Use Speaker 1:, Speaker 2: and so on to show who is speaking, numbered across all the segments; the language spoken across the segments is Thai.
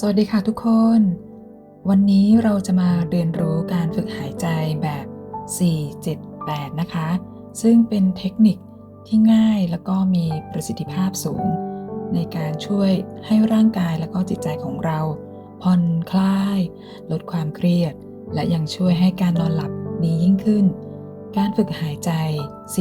Speaker 1: สวัสดีค่ะทุกคน วันนี้เราจะมาเรียนรู้การฝึกหายใจแบบ 478 นะคะ ซึ่งเป็นเทคนิคที่ง่ายแล้วก็มีประสิทธิภาพสูง ในการช่วยให้ร่างกายและก็จิตใจของเรา ผ่อนคลาย ลดความเครียด และยังช่วยให้การนอนหลับดียิ่งขึ้น การฝึกหายใจ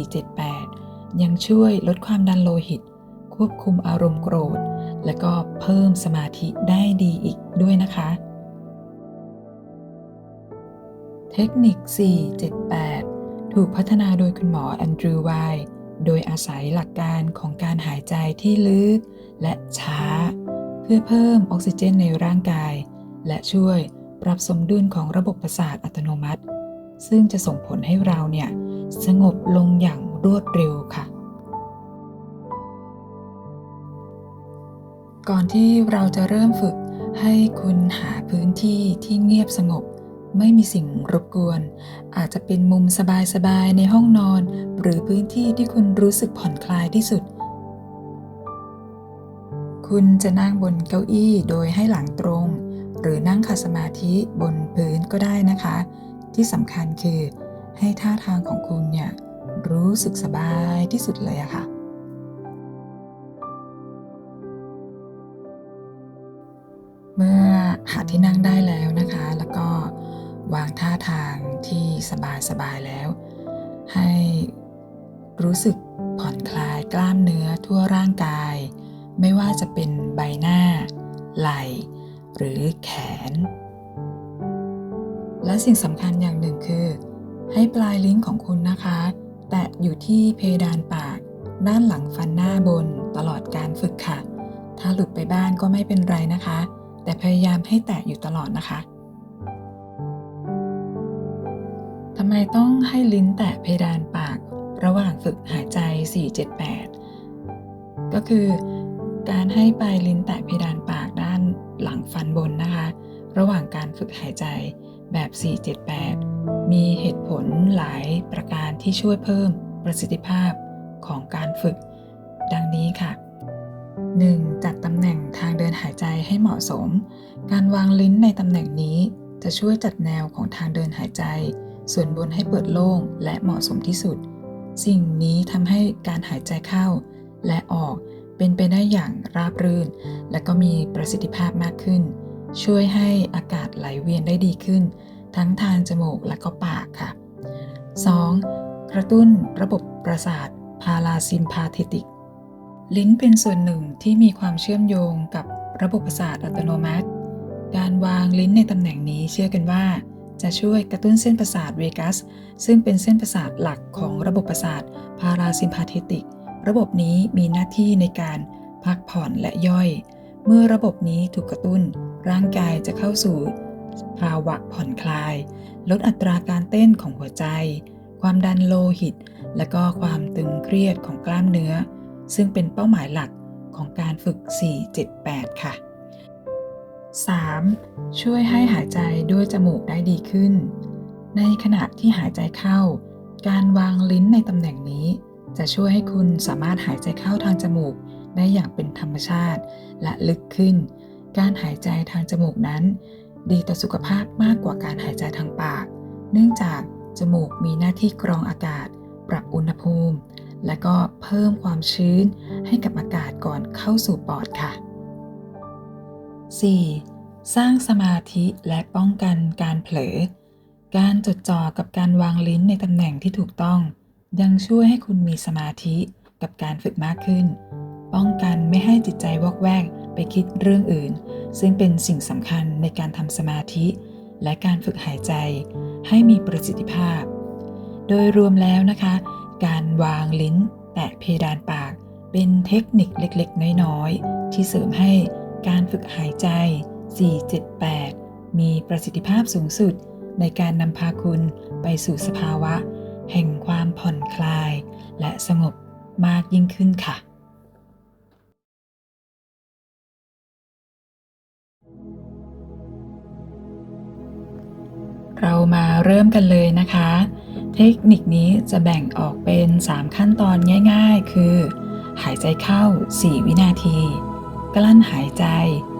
Speaker 1: 478 ยังช่วยลดความดันโลหิต ควบคุมอารมณ์โกรธ และก็เพิ่มสมาธิได้ดีอีกด้วยนะคะ เทคนิค 478 ถูกพัฒนาโดยคุณหมอแอนดรูว์ไวโดยอาศัยหลักการของการหายใจที่ลึกและช้า เพื่อเพิ่มออกซิเจนในร่างกาย และช่วยปรับสมดุลของระบบประสาทอัตโนมัติ ซึ่งจะส่งผลให้เราเนี่ย สงบลงอย่างรวดเร็วค่ะ ก่อนที่เราจะเริ่มฝึกให้คุณหาพื้นที่ที่เงียบสงบ ไม่มีสิ่งรบกวน อาจจะเป็นมุมสบายๆในห้องนอน หรือพื้นที่ที่คุณรู้สึกผ่อนคลายที่สุด คุณจะนั่งบนเก้าอี้โดยให้หลังตรง หรือนั่งขัดสมาธิบนพื้นก็ได้นะคะ ที่สำคัญคือให้ท่าทางของคุณเนี่ยรู้สึกสบายที่สุดเลยอะค่ะาที่นั่งได้แล้วนะคะ แล้วก็วางท่าทางที่สบายๆแล้ว ให้รู้สึกผ่อนคลายกล้ามเนื้อทั่วร่างกาย ไม่ว่าจะเป็นใบหน้า ไหล่ หรือแขน และสิ่งสำคัญอย่างหนึ่งคือ ให้ปลายลิ้นของคุณนะคะ แตะอยู่ที่เพดานปาก ด้านหลังฟันหน้าบนตลอดการฝึกค่ะ ถ้าหลุดไปบ้างก็ไม่เป็นไรนะคะ แต่พยายามให้แตะอยู่ตลอดนะคะทำไมต้องให้ลิ้นแตะเพดานปากระหว่างฝึกหายใจ 478 ก็คือการให้ปลายลิ้นแตะเพดานปากด้านหลังฟันบนนะคะ ระหว่างการฝึกหายใจแบบ 478 มีเหตุผลหลายประการที่ช่วยเพิ่มประสิทธิภาพของการฝึกดังนี้ค่ะ 1. จัดตำแหน่งทางเดินหายใจให้เหมาะสม การวางลิ้นในตำแหน่งนี้จะช่วยจัดแนวของทางเดินหายใจ ส่วนบนให้เปิดโล่งและเหมาะสมที่สุด สิ่งนี้ทำให้การหายใจเข้า และออกเป็นไปได้อย่างราบรื่น และก็มีประสิทธิภาพมากขึ้น ช่วยให้อากาศไหลเวียนได้ดีขึ้น ทั้งทางจมูกและก็ปากค่ะ 2. กระตุ้นระบบประสาทพาราซิมพาเทติก ลิ้นเป็นส่วนหนึ่งที่มีความเชื่อมโยงกับระบบประสาทอัตโนมัติ การวางลิ้นในตำแหน่งนี้เชื่อกันว่า จะช่วยกระตุ้นเส้นประสาทเวกัส ซึ่งเป็นเส้นประสาทหลักของระบบประสาทพาราซิมพาเทติก ระบบนี้มีหน้าที่ในการพักผ่อนและย่อย เมื่อระบบนี้ถูกกระตุ้น ร่างกายจะเข้าสู่ภาวะผ่อนคลาย ลดอัตราการเต้นของหัวใจ ความดันโลหิต และก็ความตึงเครียดของกล้ามเนื้อ ซึ่งเป็นเป้าหมายหลักของการฝึก 478 ค่ะ 3. ช่วยให้หายใจด้วยจมูกได้ดีขึ้น ในขณะที่หายใจเข้า การวางลิ้นในตำแหน่งนี้ จะช่วยให้คุณสามารถหายใจเข้าทางจมูกได้อย่างเป็นธรรมชาติและลึกขึ้น การหายใจทางจมูกนั้น ดีต่อสุขภาพมากกว่าการหายใจทางปาก เนื่องจากจมูกมีหน้าที่กรองอากาศ ปรับอุณหภูมิ และก็เพิ่มความชื้นให้กับอากาศก่อนเข้าสู่ปอดค่ะ 4. สร้างสมาธิและป้องกันการเผลอ การจดจ่อกับการวางลิ้นในตำแหน่งที่ถูกต้อง ยังช่วยให้คุณมีสมาธิกับการฝึกมากขึ้น ป้องกันไม่ให้จิตใจวอกแวกไปคิดเรื่องอื่น ซึ่งเป็นสิ่งสำคัญในการทำสมาธิ และการฝึกหายใจให้มีประสิทธิภาพ โดยรวมแล้วนะคะ การวางลิ้นแตะเพดานปาก เป็นเทคนิคเล็กๆ น้อยๆ ที่เสริมให้การฝึกหายใจ 478 มีประสิทธิภาพสูงสุดในการนำพาคุณไปสู่สภาวะ แห่งความผ่อนคลาย และสงบมากยิ่งขึ้นค่ะ เรามาเริ่มกันเลยนะคะ เทคนิคนี้จะแบ่งออกเป็น 3 ขั้นตอนง่าย ๆ คือ หายใจเข้า 4 วินาที กลั้นหายใจ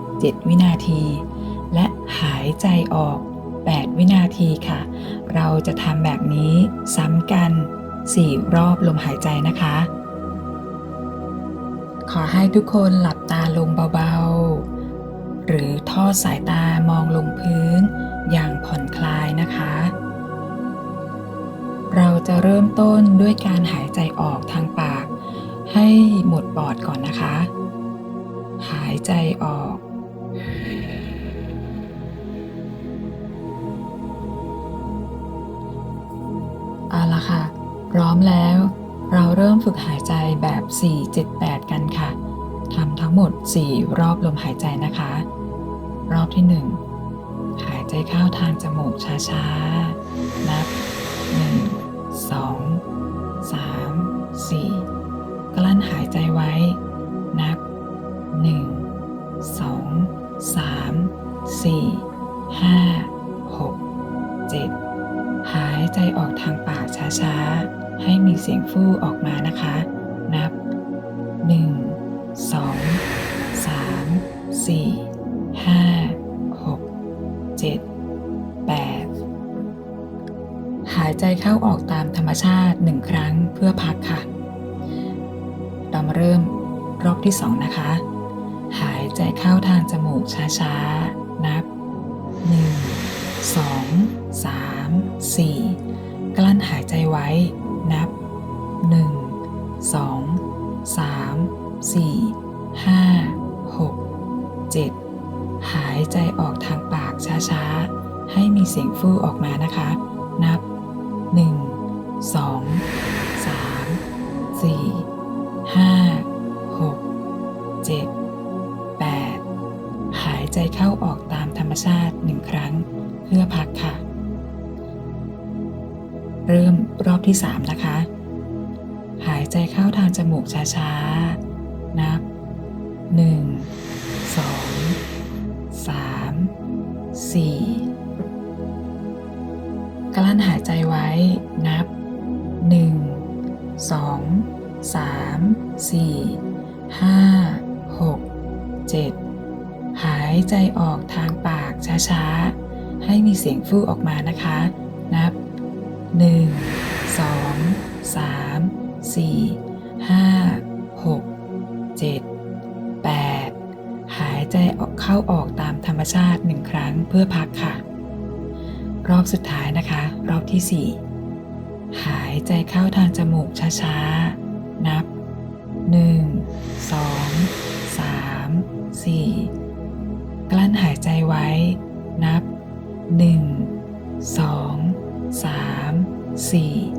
Speaker 1: 7 วินาที และหายใจออก 8 วินาทีค่ะ เราจะทำแบบนี้ซ้ำกัน 4 รอบลมหายใจนะคะ ขอให้ทุกคนหลับตาลงเบาๆ หรือทอดสายตามองลงพื้นอย่างผ่อนคลายนะคะ จะเริ่มต้นด้วยการหายใจออกทางปาก ให้หมดปอดก่อนนะคะ หายใจออก เอาละค่ะ พร้อมแล้ว เราเริ่มฝึกหายใจแบบ 4-7-8 กันค่ะทำทั้งหมด 4 รอบลมหายใจนะคะ รอบที่ 1 หายใจเข้าทางจมูกช้าๆ นับ 1 2 3 4กลั้นหายใจไว้ นับ1 2 3 4 5 6 7หายใจออกทางปากช้าๆ ให้มีเสียงฟู่ออกมานะคะ นับ1 2 3 4 5 6 7 8หายใจเข้าออก ชาติหนึ่งครั้งเพื่อพักค่ะ เรามาเริ่มรอบที่สองนะคะ หายใจเข้าทางจมูกช้าๆ นับ 1 2 3 4 กลั้นหายใจไว้ ที่ 3 นะคะ หายใจเข้าทางจมูกช้าๆ นับ 1 2 3 4 กลั้นหายใจไว้นับ 1 2 3 4 5 6 7 หายใจออกทางปากช้าๆ ให้มีเสียงฟู่ออกมานะคะ นับ 1 2 3 4 5 6 7 8หายใจออกเข้าออกตามธรรมชาติหนึ่งครั้งเพื่อพักค่ะ รอบสุดท้ายนะคะ รอบที่4หายใจเข้าทางจมูกช้าๆ นับ1 2 3 4กลั้นหายใจไว้ นับ1 2 3 4 5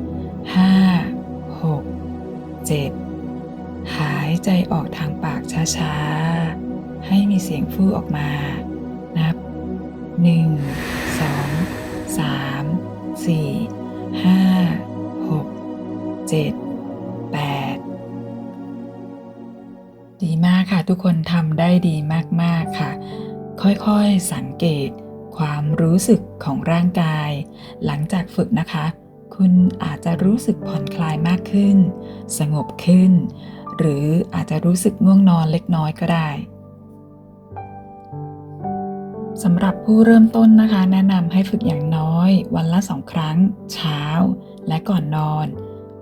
Speaker 1: ช้าๆ ให้มีเสียงฟู่ออกมา นับ 1 2 3 4 5 6 7 8 ดีมากค่ะทุกคนทำได้ดีมากๆค่ะ ค่อยๆสังเกตความรู้สึกของร่างกาย หลังจากฝึกนะคะ คุณอาจจะรู้สึกผ่อนคลายมากขึ้น สงบขึ้น หรืออาจจะรู้สึกง่วงนอนเล็กน้อยก็ได้สำหรับผู้เริ่มต้นนะคะ แนะนำให้ฝึกอย่างน้อย วันละสองครั้ง เช้า และก่อนนอน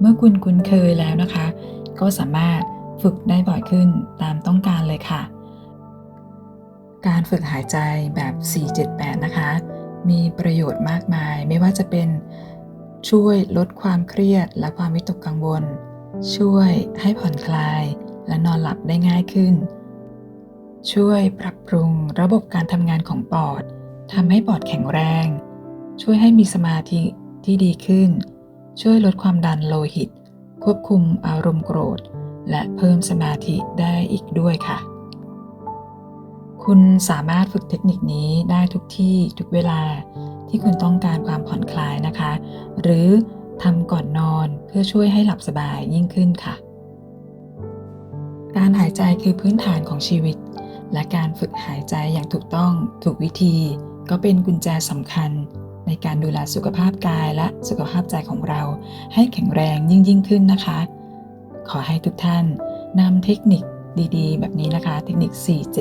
Speaker 1: เมื่อคุณคุ้นเคยแล้วนะคะ ก็สามารถฝึกได้บ่อยขึ้นตามต้องการเลยค่ะ การฝึกหายใจแบบ 478 นะคะ มีประโยชน์มากมายไม่ว่าจะเป็นช่วยลดความเครียดและความวิตกกังวล ช่วยให้ผ่อนคลายและนอนหลับได้ง่ายขึ้น ช่วยปรับปรุงระบบการทำงานของปอดทำให้ปอดแข็งแรง ช่วยให้มีสมาธิที่ดีขึ้น ช่วยลดความดันโลหิต ควบคุมอารมณ์โกรธ และเพิ่มสมาธิได้อีกด้วยค่ะ คุณสามารถฝึกเทคนิคนี้ได้ทุกที่ทุกเวลาที่คุณต้องการความผ่อนคลายนะคะ หรือ ทำก่อนนอนเพื่อช่วยให้หลับสบายยิ่งขึ้นค่ะ การหายใจคือพื้นฐานของชีวิต และการฝึกหายใจอย่างถูกต้องถูกวิธี ก็เป็นกุญแจสำคัญ ในการดูแลสุขภาพกายและสุขภาพใจของเรา ให้แข็งแรงยิ่งยิ่งขึ้นนะคะ ขอให้ทุกท่านนำเทคนิคดีๆ แบบนี้นะคะ เทคนิค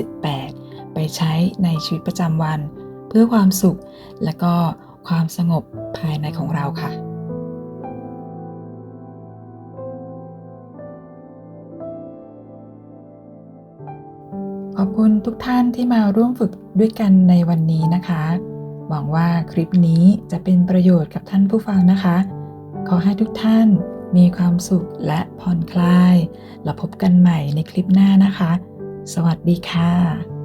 Speaker 1: 478 ไปไปใช้ในชีวิตประจำวัน เพื่อความสุขและก็ความสงบภายในของเราค่ะ คุณทุกท่านที่มาร่วมฝึกด้วยกันในวันนี้นะคะ หวังว่าคลิปนี้จะเป็นประโยชน์กับท่านผู้ฟังนะคะ ขอให้ทุกท่านมีความสุขและผ่อนคลาย แล้วพบกันใหม่ในคลิปหน้านะคะ สวัสดีค่ะ